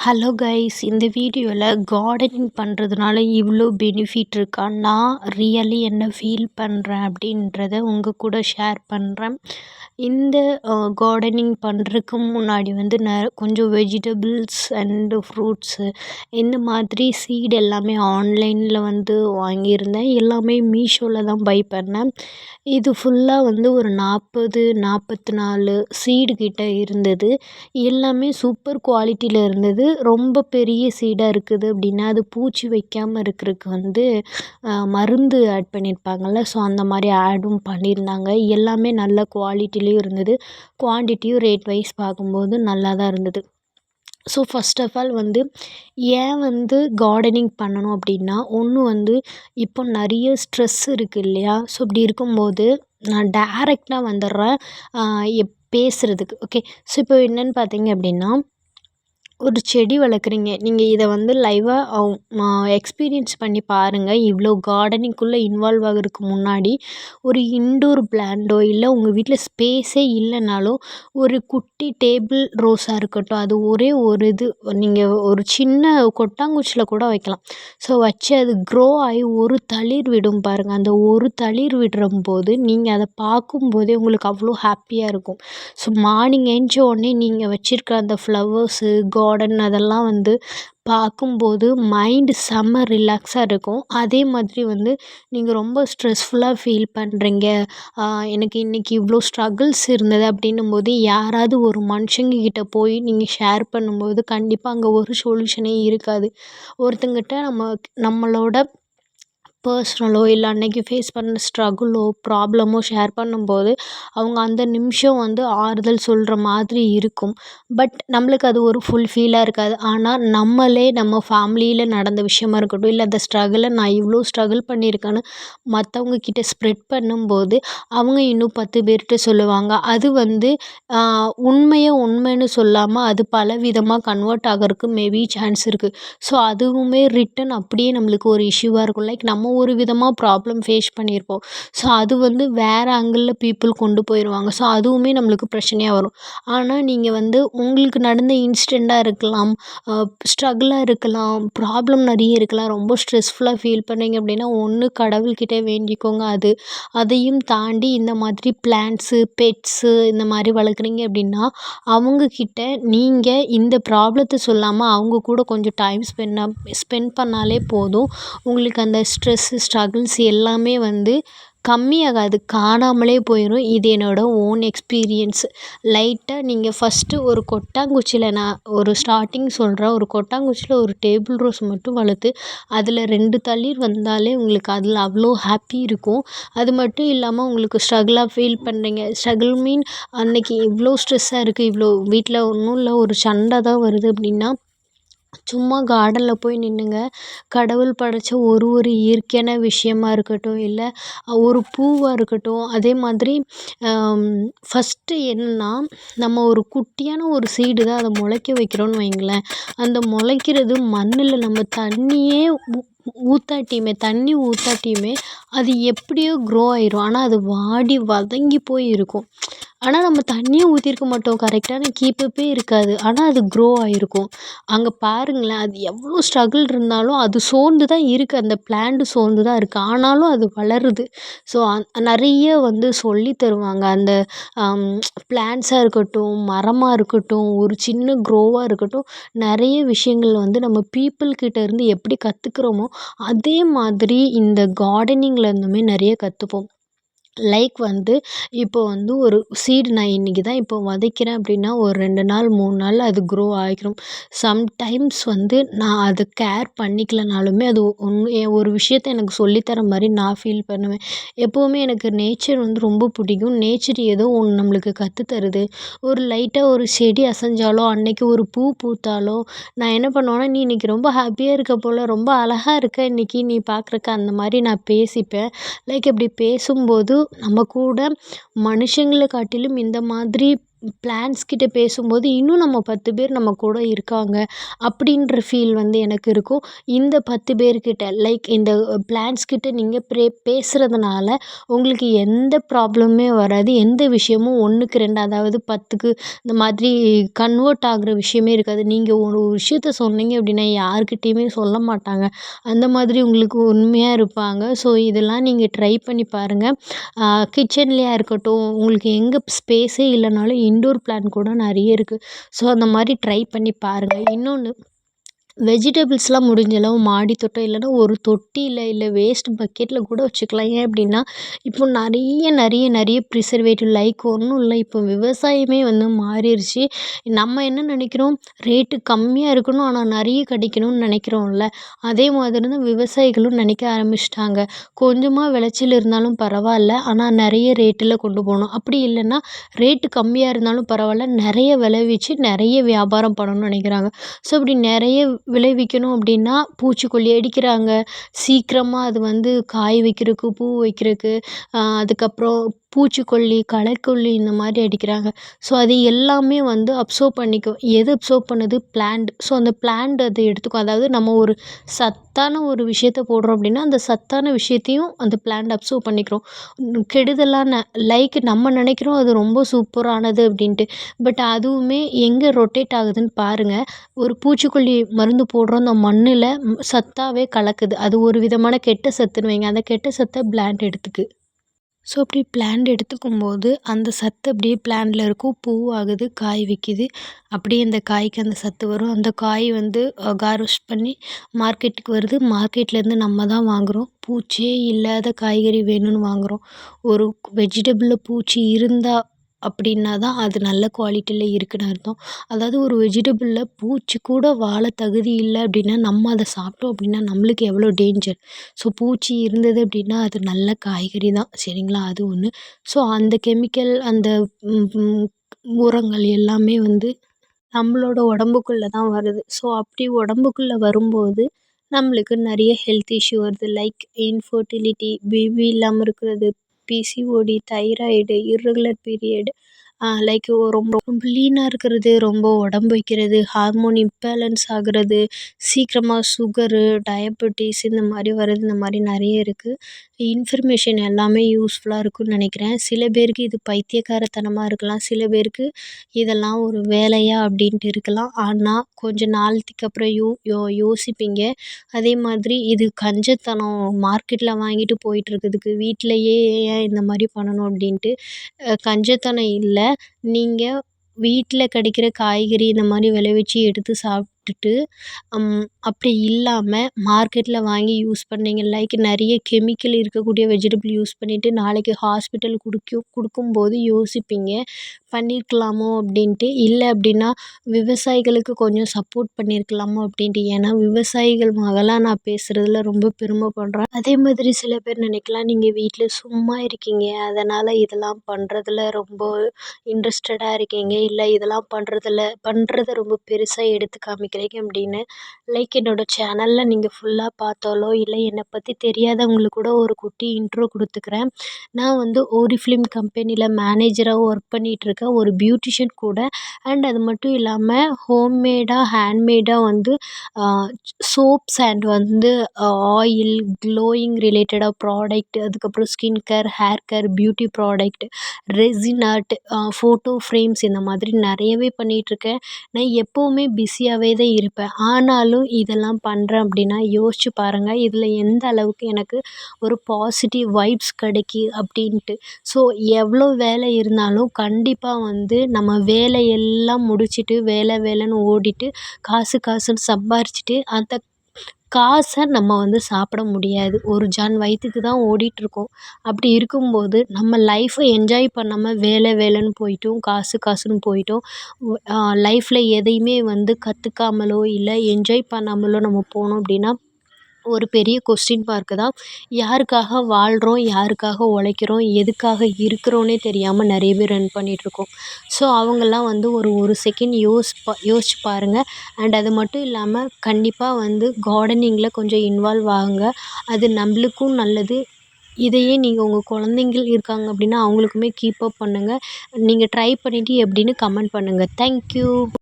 Hello guys இந்த வீடியோவில் gardening பண்ணுறதுனால இவ்வளோ பெனிஃபிட் இருக்கா? நான் ரியலி என்ன ஃபீல் பண்ணுறேன் அப்படின்றத உங்கள் கூட ஷேர் பண்ணுறேன் இந்த கார்டனிங் பண்ணுறதுக்கு முன்னாடி வந்து ந கொஞ்சம் வெஜிடபிள்ஸ் அண்டு ஃப்ரூட்ஸு இந்த மாதிரி சீடு எல்லாமே ஆன்லைனில் வந்து வாங்கியிருந்தேன். எல்லாமே மீஷோவில் தான் பை பண்ணேன். இது ஃபுல்லாக வந்து ஒரு நாற்பது நாற்பத்தி நாலு சீடு கிட்ட இருந்தது. எல்லாமே சூப்பர் குவாலிட்டியில் இருந்தது. ரொம்ப பெரிய சீடாக இருக்குது அப்படின்னா அது பூச்சி வைக்காமல் இருக்கிறதுக்கு வந்து மருந்து ஆட் பண்ணியிருப்பாங்கள்ல ஸோ அந்த மாதிரி ஆடும் பண்ணியிருந்தாங்க எல்லாமே நல்ல குவாலிட்டிலேயும் இருந்தது. குவான்டிட்டியும் ரேட் வைஸ் பார்க்கும்போது நல்லா தான் இருந்தது. ஸோ ஃபஸ்ட் ஆஃப் ஆல் வந்து ஏன் வந்து கார்டனிங் பண்ணணும் அப்படின்னா ஒன்று வந்து இப்போ நிறைய ஸ்ட்ரெஸ் இருக்குது இல்லையா? ஸோ இப்படி இருக்கும்போது நான் டேரெக்டாக வந்துடுறேன். எப் பேசுகிறதுக்கு ஓகே ஸோ இப்போ என்னென்னு பார்த்தீங்க அப்படின்னா ஒரு செடி வளர்க்குறீங்க. நீங்கள் இதை வந்து லைவாக எக்ஸ்பீரியன்ஸ் பண்ணி பாருங்கள் இவ்வளோ கார்டனிங்குள்ளே இன்வால்வ் ஆகிறதுக்கு முன்னாடி ஒரு இன்டோர் பிளான்டோ இல்லை உங்கள் வீட்டில் ஸ்பேஸே இல்லைனாலும் ஒரு குட்டி டேபிள் ரோஸாக இருக்கட்டும் அது ஒரே ஒரு இது நீங்கள் ஒரு சின்ன கொட்டாங்குச்சியில் கூட வைக்கலாம். ஸோ வச்சு அது க்ரோ ஆகி ஒரு தளிர் விடும் பாருங்கள் அந்த ஒரு தளிர் விடும்போது நீங்கள் அதை பார்க்கும்போதே உங்களுக்கு அவ்வளோ ஹாப்பியாக இருக்கும். ஸோ மார்னிங் ஏஞ்ச உடனே நீங்கள் வச்சுருக்க அந்த ஃப்ளவர்ஸு கா கார்டன் அதெல்லாம் வந்து பார்க்கும்போது மைண்டு செம்ம ரிலாக்ஸாக இருக்கும். அதே மாதிரி வந்து நீங்கள் ரொம்ப ஸ்ட்ரெஸ்ஃபுல்லாக ஃபீல் பண்ணுறீங்க எனக்கு இன்றைக்கி இவ்வளோ ஸ்ட்ரகிள்ஸ் இருந்தது அப்படின்னும் போது யாராவது ஒரு மனுஷங்கக்கிட்ட போய் நீங்கள் ஷேர் பண்ணும்போது கண்டிப்பாக அங்கே ஒரு சொல்யூஷனே இருக்காது. ஒருத்தங்கிட்ட நம்ம நம்மளோட பர்ஸ்னலோ இல்லை அன்னைக்கு ஃபேஸ் பண்ண ஸ்ட்ரகுளோ ப்ராப்ளமோ ஷேர் பண்ணும்போது அவங்க அந்த நிமிஷம் வந்து ஆறுதல் சொல்கிற மாதிரி இருக்கும். பட் நம்மளுக்கு அது ஒரு ஃபுல்ஃபீலாக இருக்காது. ஆனால் நம்மளே நம்ம ஃபேமிலியில் நடந்த விஷயமா இருக்கட்டும் இல்லை அந்த ஸ்ட்ரகிளை நான் இவ்வளோ ஸ்ட்ரகிள் பண்ணியிருக்கேன்னு மற்றவங்க கிட்ட ஸ்ப்ரெட் பண்ணும்போது அவங்க இன்னும் பத்து பேர்கிட்ட சொல்லுவாங்க. அது வந்து உண்மையை உண்மைன்னு சொல்லாமல் அது பல விதமாக கன்வெர்ட் ஆகிறதுக்கு மேபி சான்ஸ் இருக்குது ஸோ அதுவுமே ரிட்டன் அப்படியே நம்மளுக்கு ஒரு இஷ்யூவாக இருக்கும். லைக் நம்ம ஒரு விதமாக ப்ராப்ளம் ஃபேஸ் பண்ணியிருப்போம். ஸோ அது வந்து வேறு ஆங்கிளில் பீப்புள் கொண்டு போயிடுவாங்க ஸோ அதுவுமே நம்மளுக்கு பிரச்சனையாக வரும். ஆனால் நீங்கள் வந்து உங்களுக்கு நடந்த இன்சிடெண்ட்டாக இருக்கலாம் ஸ்ட்ரகிளாக இருக்கலாம் ப்ராப்ளம் நிறைய இருக்கலாம் ரொம்ப ஸ்ட்ரெஸ்ஃபுல்லாக ஃபீல் பண்ணீங்க அப்படின்னா ஒன்று கடவுள்கிட்ட வேண்டிக்கோங்க அது. அதையும் தாண்டி இந்த மாதிரி பிளான்ட்ஸு பெட்ஸு இந்த மாதிரி வளர்க்குறீங்க அப்படின்னா அவங்கக்கிட்ட நீங்கள் இந்த ப்ராப்ளத்தை சொல்லாமல் அவங்க கூட கொஞ்சம் டைம் ஸ்பெண்ட் ஸ்பெண்ட் பண்ணாலே போதும். உங்களுக்கு அந்த ஸ்ட்ரெஸ் ஸ்ட்ரெஸ்ஸு ஸ்ட்ரகிள்ஸ் எல்லாமே வந்து கம்மியாகாது காணாமலே போயிடும் இது என்னோடய ஓன் எக்ஸ்பீரியன்ஸு லைட்டாக நீங்கள் ஃபஸ்ட்டு ஒரு கொட்டாங்குச்சியில் நான் ஒரு ஸ்டார்டிங் சொல்கிறேன் ஒரு கொட்டாங்குச்சியில் ஒரு டேபிள் ரோஸ் மட்டும் வளர்த்து அதில் ரெண்டு தளிர் வந்தாலே உங்களுக்கு அதில் அவ்வளோ ஹாப்பி இருக்கும். அது மட்டும் இல்லாமல் உங்களுக்கு ஸ்ட்ரகிளாக ஃபீல் பண்ணுறீங்க ஸ்ட்ரகிள் மீன் அன்னைக்கு இவ்வளோ ஸ்ட்ரெஸ்ஸாக இருக்குது இவ்வளோ வீட்டில் ஒன்றும் இல்லை. ஒரு சண்டை தான் வருது அப்படின்னா சும்மா கார்டனில் போய் நின்றுங்க கடவுள் படைத்த ஒரு ஒரு இயற்கையான விஷயமா இருக்கட்டும் இல்லை ஒரு பூவாக இருக்கட்டும் அதே மாதிரி ஃபஸ்ட்டு என்னென்னா நம்ம ஒரு குட்டியான ஒரு சீடு தான் அதை முளைக்க வைக்கிறோன்னு வைங்களேன். அந்த முளைக்கிறது மண்ணில் நம்ம தண்ணியே ஊற்றாட்டியுமே தண்ணி ஊற்றாட்டியுமே அது எப்படியோ க்ரோ ஆயிடும் ஆனால் அது வாடி வதங்கி போய் இருக்கும் ஆனால் நம்ம தண்ணியே ஊற்றிருக்க மாட்டோம். கரெக்டான கீப்பப்பே இருக்காது. ஆனால் அது க்ரோ ஆகிருக்கும் அங்கே பாருங்களேன் அது எவ்வளோ ஸ்ட்ரகிள் இருந்தாலும் அது சோர்ந்து தான் இருக்குது அந்த பிளான்ட்டு சோர்ந்து தான் இருக்குது ஆனாலும் அது வளருது. ஸோ நிறைய வந்து சொல்லி தருவாங்க. அந்த பிளான்ட்ஸாக இருக்கட்டும் மரமாக இருக்கட்டும் ஒரு சின்ன க்ரோவாக இருக்கட்டும் நிறைய விஷயங்கள் வந்து நம்ம பீப்புள்கிட்ட இருந்து எப்படி கற்றுக்குறோமோ அதே மாதிரி இந்த கார்டனிங்கில் இருந்துமே நிறைய கற்றுப்போம் லைக் வந்து இப்போ வந்து ஒரு சீடு நான் இன்றைக்கி தான் இப்போ விதைக்கிறேன் அப்படின்னா ஒரு ரெண்டு நாள் மூணு நாளில் அது க்ரோ ஆகிரும் சம்டைம்ஸ் வந்து நான் அதை கேர் பண்ணிக்கலனாலுமே அது ஒன்று ஒரு விஷயத்த எனக்கு சொல்லித்தர மாதிரி நான் ஃபீல் பண்ணுவேன். எப்போவுமே எனக்கு நேச்சர் வந்து ரொம்ப பிடிக்கும். நேச்சர் ஏதோ ஒன்று நம்மளுக்கு கற்றுத்தருது ஒரு லைட்டாக ஒரு செடி அசைஞ்சாலோ அன்னைக்கு ஒரு பூ பூத்தாலோ நான் என்ன பண்ணுவேன்னா நீ இன்றைக்கி ரொம்ப ஹாப்பியாக இருக்க போல் ரொம்ப அழகாக இருக்க இன்றைக்கி நீ பார்க்குறக்கு அந்த மாதிரி நான் பேசிப்பேன். லைக் இப்படி பேசும்போது நம்ம கூட மனுஷங்களை காட்டிலும் இந்த மாதிரி பிளான்ட்ஸ் கிட்ட பேசும்போது இன்னும் நம்ம பத்து பேர் நம்ம கூட இருக்காங்க அப்படின்ற ஃபீல் வந்து எனக்கு இருக்கும். இந்த பத்து பேர்கிட்ட லைக் இந்த பிளான்ட்ஸ் கிட்ட நீங்கள் ப்ரே பேசுகிறதுனால உங்களுக்கு எந்த ப்ராப்ளமுமே வராது. எந்த விஷயமும் ஒன்றுக்கு ரெண்டு அதாவது பத்துக்கு இந்த மாதிரி கன்வெர்ட் ஆகிற விஷயமே இருக்காது. நீங்கள் ஒரு விஷயத்த சொன்னீங்க அப்படின்னா யாருக்கிட்டேயுமே சொல்ல மாட்டாங்க. அந்த மாதிரி உங்களுக்கு உண்மையாக இருப்பாங்க. ஸோ இதெல்லாம் நீங்கள் ட்ரை பண்ணி பாருங்கள் கிச்சன்லேயா இருக்கட்டும் உங்களுக்கு எங்கே ஸ்பேஸே இல்லைனாலும் இன்டோர் பிளான்ட் கூட நிறைய இருக்குது ஸோ அந்த மாதிரி ட்ரை பண்ணி பாருங்கள் இன்னொன்று வெஜிடபிள்ஸ்லாம் முடிஞ்ச அளவு மாடி தோட்டம் இல்லைன்னா ஒரு தொட்டியில் இல்லை வேஸ்ட் பக்கெட்டில் கூட வச்சுக்கலாம். ஏன் அப்படின்னா இப்போ நிறைய நிறைய நிறைய ப்ரிசர்வேட்டிவ் லைக் ஒன்றும் இல்லை. இப்போ விவசாயமே வந்து மாறிடுச்சு நம்ம என்ன நினைக்கிறோம்? ரேட்டு கம்மியாக இருக்கணும் ஆனால் நிறைய கிடைக்கணும்னு நினைக்கிறோம்ல. அதே மாதிரி தான் விவசாயிகளும் நினைக்க ஆரம்பிச்சிட்டாங்க. கொஞ்சமாக விளைச்சல் இருந்தாலும் பரவாயில்ல ஆனால் நிறைய ரேட்டில் கொண்டு போகணும். அப்படி இல்லைன்னா ரேட்டு கம்மியாக இருந்தாலும் பரவாயில்ல. நிறைய விளைவிச்சு நிறைய வியாபாரம் பண்ணணும்னு நினைக்கிறாங்க. ஸோ இப்படி நிறைய விளைவிக்கணும் அப்படின்னா பூச்சிக்கொல்லி அடிக்கிறாங்க. சீக்கிரமாக அது வந்து காய் வைக்கிறதுக்கு பூ வைக்கிறதுக்கு அதுக்கப்புறம் பூச்சிக்கொல்லி களைக்கொல்லி இந்த மாதிரி அடிக்கிறாங்க. ஸோ அது எல்லாமே வந்து அப்சர்வ் பண்ணிக்கும். எது அப்சர்வ் பண்ணுது? பிளான்ட் ஸோ அந்த பிளான்ட் அதை எடுத்துக்கும். அதாவது நம்ம ஒரு சத்தான ஒரு விஷயத்த போடுறோம் அப்படின்னா அந்த சத்தான விஷயத்தையும் அந்த பிளான்ட் அப்சர்வ் பண்ணிக்கிறோம். கெடுதலான லைக் நம்ம நினைக்கிறோம் அது ரொம்ப சூப்பரானது அப்படின்ட்டு. பட் அதுவுமே எங்கே ரொட்டேட் ஆகுதுன்னு பாருங்கள் ஒரு பூச்சிக்கொல்லி மருந்து போடுறோம் அந்த மண்ணில் சத்தாகவே கலக்குது. அது ஒரு விதமான கெட்ட சத்துன்னு வைங்க. அந்த கெட்ட சத்தை பிளான்ட் எடுத்துக்கு. ஸோ அப்படி பிளான்ட் எடுத்துக்கும்போது அந்த சத்து அப்படியே பிளான்ட்டில் இருக்கும். பூ ஆகுது காய் வைக்கிது. அப்படியே அந்த காய்க்கு அந்த சத்து வரும். அந்த காய் வந்து கார்வெஸ்ட் பண்ணி மார்க்கெட்டுக்கு வருது. மார்க்கெட்லேருந்து நம்ம தான் வாங்குகிறோம் பூச்சியே இல்லாத காய்கறி வேணும்னு வாங்குகிறோம் ஒரு வெஜிடபிளில் பூச்சி இருந்தால் அப்படின்னா தான் அது நல்ல குவாலிட்டியில் இருக்குதுன்னு அர்த்தம். அதாவது ஒரு வெஜிடபிளில் பூச்சி கூட வாழ தகுதி இல்லை அப்படின்னா நம்ம அதை சாப்பிட்டோம் அப்படின்னா நம்மளுக்கு எவ்வளோ டேஞ்சர் ஸோ பூச்சி இருந்தது அப்படின்னா அது நல்ல காய்கறி தான். சரிங்களா? அது ஒன்று ஸோ அந்த கெமிக்கல் அந்த உரங்கள் எல்லாமே வந்து நம்மளோட உடம்புக்குள்ள தான் வருது. ஸோ அப்படி உடம்புக்குள்ள வரும்போது நம்மளுக்கு நிறைய ஹெல்த் இஷ்யூ வருது. லைக் இன்ஃபர்டிலிட்டி பேபி இல்லாமல் இருக்கிறது PCOD thyroid irregular period like ரொம்ப ரொம்ப லீனாக இருக்கிறது ரொம்ப உடம்பு வைக்கிறது ஹார்மோன் இம்பேலன்ஸ் ஆகிறது சீக்கிரமாக சுகரு டயபெட்டிஸ் இந்த மாதிரி வர்றது இந்த மாதிரி நிறைய இருக்குது இன்ஃபர்மேஷன் எல்லாமே யூஸ்ஃபுல்லாக இருக்கும்னு நினைக்கிறேன். சில பேருக்கு இது பைத்தியக்காரத்தனமாக இருக்கலாம். சில பேருக்கு இதெல்லாம் ஒரு வேலையாக அப்படின்ட்டு இருக்கலாம். ஆனால் கொஞ்சம் நாளத்துக்கு அப்புறம் யோ யோ யோசிப்பீங்க. அதே மாதிரி இது கஞ்சத்தனம் மார்க்கெட்டில் வாங்கிட்டு போயிட்டுருக்கிறதுக்கு வீட்டிலையே ஏன் இந்த மாதிரி பண்ணணும் அப்படின்ட்டு கஞ்சத்தனம் இல்லை. நீங்கள் வீட்டில் கிடைக்கிற காய்கறி இந்த மாதிரி விளைவிச்சி எடுத்து சாப் சாப்பிட்டுட்டு அப்படி இல்லாமல் மார்க்கெட்டில் வாங்கி யூஸ் பண்ணிங்க. லைக் நிறைய கெமிக்கல் இருக்கக்கூடிய வெஜிடபிள் யூஸ் பண்ணிவிட்டு நாளைக்கு ஹாஸ்பிட்டல் குடிக்கும் கொடுக்கும்போது யோசிப்பீங்க. பண்ணியிருக்கலாமோ அப்படின்ட்டு. இல்லை அப்படின்னா விவசாயிகளுக்கு கொஞ்சம் சப்போர்ட் பண்ணியிருக்கலாமோ அப்படின்ட்டு. ஏன்னா விவசாயிகள் மகளாக நான் பேசுகிறதுல ரொம்ப பெருமைப்படுறேன் அதே மாதிரி சில பேர் நினைக்கலாம் நீங்கள் வீட்டில் சும்மா இருக்கீங்க. அதனால் இதெல்லாம் பண்ணுறதுல ரொம்ப இன்ட்ரெஸ்டடாக இருக்கீங்க. இல்லை இதெல்லாம் பண்ணுறதுல பண்ணுறத ரொம்ப பெருசாக எடுத்து காமிக்கிறீங்க. அப்படின்னு லைக் என்னோடய சேனலில் நீங்கள் ஃபுல்லாக பார்த்தாலோ இல்லை என்னை பற்றி தெரியாதவங்களுக்கு கூட ஒரு குட்டி இன்ட்ரோ கொடுத்துக்குறேன். நான் வந்து ஓரிஃப்ளேம் கம்பெனியில் மேனேஜராக ஒர்க் பண்ணிகிட்ருக்கேன் ஒரு பியூட்டிஷியன் கூட. அண்ட் அது மட்டும் இல்லாமல் ஹோம்மேடாக ஹேண்ட்மேடாக வந்து சோப்ஸ் அண்ட் வந்து ஆயில் க்ளோயிங் ரிலேட்டடாக ப்ராடக்ட் அதுக்கப்புறம் skin care hair care beauty product resin art photo frames இந்த மாதிரி நிறையவே பண்ணிகிட்ருக்கேன் நான் எப்போவுமே பிஸியாகவே தான் இருப்பேன் ஆனாலும் இதெல்லாம் பண்ணுறேன் அப்படின்னா யோசித்து பாருங்கள் இதில் எந்த அளவுக்கு எனக்கு ஒரு பாசிட்டிவ் வைப்ஸ் கிடைக்கி அப்படின்ட்டு. ஸோ எவ்வளோ வேலை இருந்தாலும் கண்டிப்பாக வந்து நம்ம வேலையெல்லாம் முடிச்சுட்டு வேலை வேலைன்னு ஓடிட்டு காசு காசுன்னு சம்பாரிச்சுட்டு அந்த காசை நம்ம வந்து சாப்பிட முடியாது. ஒரு ஜான் வயிற்றுக்கு தான் ஓடிட்டுருக்கோம். அப்படி இருக்கும்போது நம்ம லைஃப்பை என்ஜாய் பண்ணாமல் வேலை வேலைன்னு போயிட்டோம். காசு காசுன்னு போய்ட்டும். லைஃப்பில் எதையுமே வந்து கற்றுக்காமலோ இல்லை என்ஜாய் பண்ணாமலோ நம்ம போனோம் அப்படின்னா ஒரு பெரிய கொஸ்டின் மார்க்கு தான் யாருக்காக வாழ்கிறோம் யாருக்காக உழைக்கிறோம் எதுக்காக இருக்கிறோன்னே தெரியாமல் நிறைய பேர் ரன் பண்ணிகிட்ருக்கோம் ஸோ அவங்கெல்லாம் வந்து ஒரு ஒரு செகண்ட் யோசிப்பா யோசிச்சு பாருங்கள் அண்ட் அது மட்டும் இல்லாமல் கண்டிப்பாக வந்து கார்டனிங்கில் கொஞ்சம் இன்வால்வ் ஆகுங்க. அது நம்மளுக்கும் நல்லது. இதையே நீங்கள் உங்கள் குழந்தைங்கள் இருக்காங்க அப்படின்னா அவங்களுக்குமே கீப்பப் பண்ணுங்கள் நீங்கள் ட்ரை பண்ணிவிட்டு எப்படின்னு கமெண்ட் பண்ணுங்கள் தேங்க் யூ